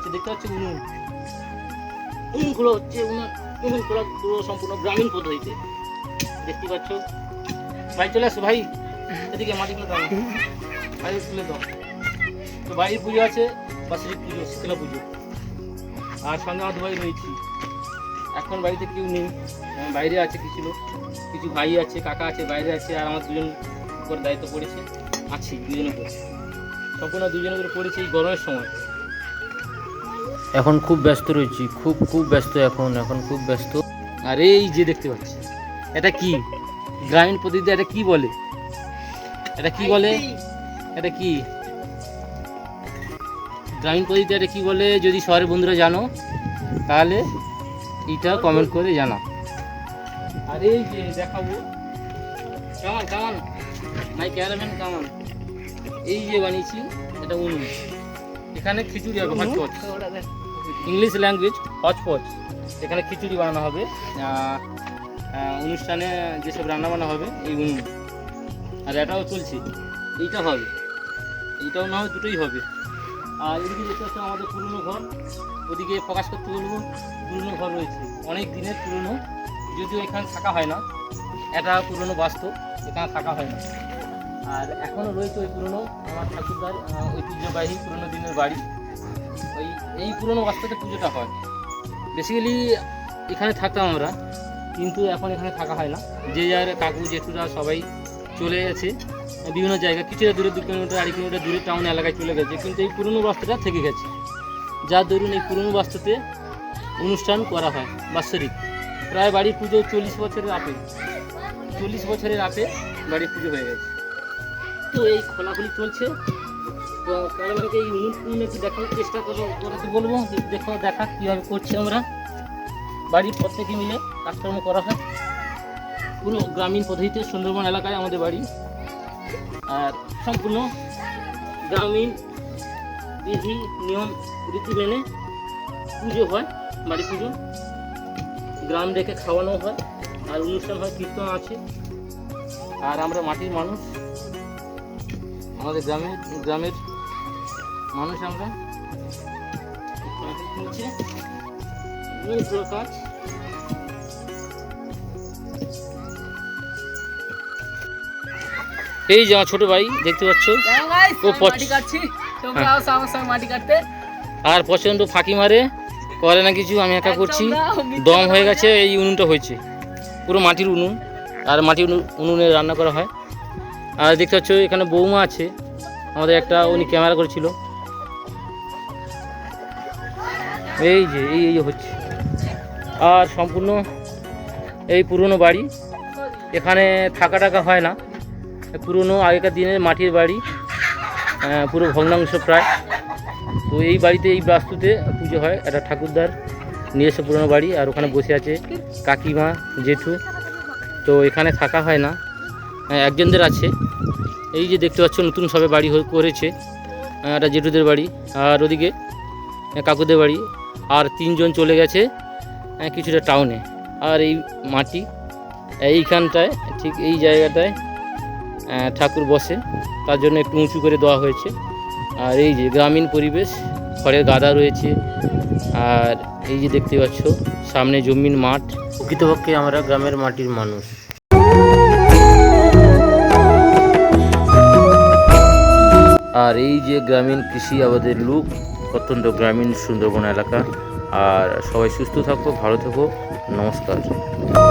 আছে দেখতে পাচ্ছি উনুন। উনুনগুলো হচ্ছে উনুন, উনুনগুলো পুরো সম্পূর্ণ গ্রামীণ পদ্ধতিতে। দেখতে পাচ্ছ? ভাই, চলে আসো ভাই। এদিকে মাটিগুলো দাও। ভাই, তুলে দাও। তো বাড়ির পুজো আছে বাসরিক পুজো শীতলা পুজো। আর সঙ্গে আমার ভাই রয়েছি। এখন বাড়িতে কেউ নেই। বাইরে আছে কিছু লোক। কিছু ভাই আছে, কাকা আছে, বাইরে আছে, আর আমার দুজন উপর দায়িত্ব পড়েছে। আছি, দুজনের উপর। সম্পূর্ণ দুজনের উপরে পড়েছে এই গরমের সময়। এখন খুব ব্যস্ত রয়েছি খুব খুব ব্যস্ত এখন এখন খুব ব্যস্ত। আর এই যে দেখতে পাচ্ছি এটা কি? গ্রামীণ পদ্ধতিতে এটা কি বলে? এটা কি বলে? এটা কি? গ্রামীণ পদ্ধতিতে এটা কি বলে? যদি শহরের বন্ধুরা জানো তাহলে এটা কমেন্ট করে জানা আর এই যে দেখাবো কেমন কেমন মাই ক্যারামেন কেমন এই যে বানিয়েছি এটা উনুন। এখানে খিচুড়ি হবে হচপচ ইংলিশ ল্যাঙ্গুয়েজ হচপচ এখানে খিচুড়ি বানানো হবে। অনুষ্ঠানে যেসব রান্না বান্না হবে এই উনুন। আর এটাও চলছে এইটা হবে। এইটাও না হয় দুটোই হবে। আর এদিকে দেখতে পাচ্ছ আমাদের পুরনো ঘর। ওদিকে প্রকাশ করতে বলব পুরনো ঘর রয়েছে। অনেক দিনের পুরনো যদিও এখানে থাকা হয় না। এটা পুরনো বাস্তব এখানে থাকা হয় না। আর এখনও রয়েছে ওই পুরনো আমার ঠাকুরদার ঐতিহ্যবাহী পুরনো দিনের বাড়ি। ওই, এই পুরনো বাস্তুতে পুজোটা হয়। বেসিক্যালি এখানে থাকতাম আমরা, কিন্তু এখন এখানে থাকা হয় না। যে যার কাকু, জেঠুরা সবাই চলে গেছে, বিভিন্ন জায়গা, কিছুটা দূরে, দু কিলোমিটার, আড়াই কিলোমিটার দূরে টাউন এলাকায় চলে গেছে, কিন্তু এই পুরনো বাস্তুটা থেকে গেছে। যার দরুন এই পুরনো বাস্তুতে অনুষ্ঠান করা হয়, বাৎসরিক। প্রায় বাড়ির পুজো চল্লিশ বছরের আপে। চল্লিশ বছরের আপে বাড়ির পুজো হয়ে গেছে। তো এই খোলাখুলি চলছে। তো ক্যামেরাকে এই উনুন একটু দেখানোর চেষ্টা করো করতে বলব, দেখো, দেখা কীভাবে করছি আমরা। বাড়ির প্রত্যেকে মিলে কাজকর্ম করা হয়। পুরো গ্রামীণ পদ্ধতিতে সুন্দরবন এলাকায় আমাদের বাড়ি। আর সম্পূর্ণ গ্রামীণ বিধি, নিয়ম, রীতি মেনে পুজো হয়, বাড়ি পুজো। গ্রাম রেখে খাওয়ানো হয়, আর অনুষ্ঠান হয়, কীর্তন আছে। আর আমরা মাটির মানুষ। আমাদের গ্রামের গ্রামের মানুষ আমরা। অনেকগুলো কাজ এই যে আমার ছোট ভাই দেখতে পাচ্ছ? ও পছ- মাটি কাটছি। তোমরা হ্যাঁ। আমার সঙ্গে মাটি কাটতে। আর প্রচণ্ড ফাঁকি মারে। করে না কিছু আমি একা করছি। দম হয়ে গেছে এই উনুনটা হয়েছে। পুরো মাটির উনুন। আর মাটির উনু- উনুনে রান্না করা হয়। আর দেখতে পাচ্ছ এখানে বৌমা আছে। আমাদের একটা উনি ক্যামেরা করেছিল। এই যে, এই এই হচ্ছে। আর সম্পূর্ণ এই পুরনো বাড়ি। এখানে থাকা টাকা হয় না। পুরনো আগেকার দিনের মাটির বাড়ি। পুরো ভগ্নাংশ প্রায়। তো এই বাড়িতে এই বাস্তুতে পুজো হয়। একটা ঠাকুরদার নিজস্ব পুরনো বাড়ি। আর ওখানে বসে আছে কাকিমা, জেঠু। তো এখানে থাকা হয় না। একজনদের আছে। এই যে দেখতে পাচ্ছ, নতুন সবে বাড়ি করেছে একটা জেঠুদের বাড়ি আর ওদিকে কাকুদের বাড়ি। আর তিনজন চলে গেছে কিছুটা টাউনে আর এই মাটি, এইখানটায়, ঠিক এই জায়গাটায় ঠাকুর বসে। তার জন্য একটু উঁচু করে দেওয়া হয়েছে। আর এই যে গ্রামীণ পরিবেশ, খড়ের গাদা রয়েছে। আর এই যে দেখতে পাচ্ছ, সামনে জমিন মাঠ। প্রকৃতপক্ষে আমরা গ্রামের মাটির মানুষ। আর এই যে গ্রামীণ কৃষি আবাদের লুক, অত্যন্ত গ্রামীণ সুন্দরবন এলাকা। আর সবাই সুস্থ থাকো, ভালো থেকো। নমস্কার।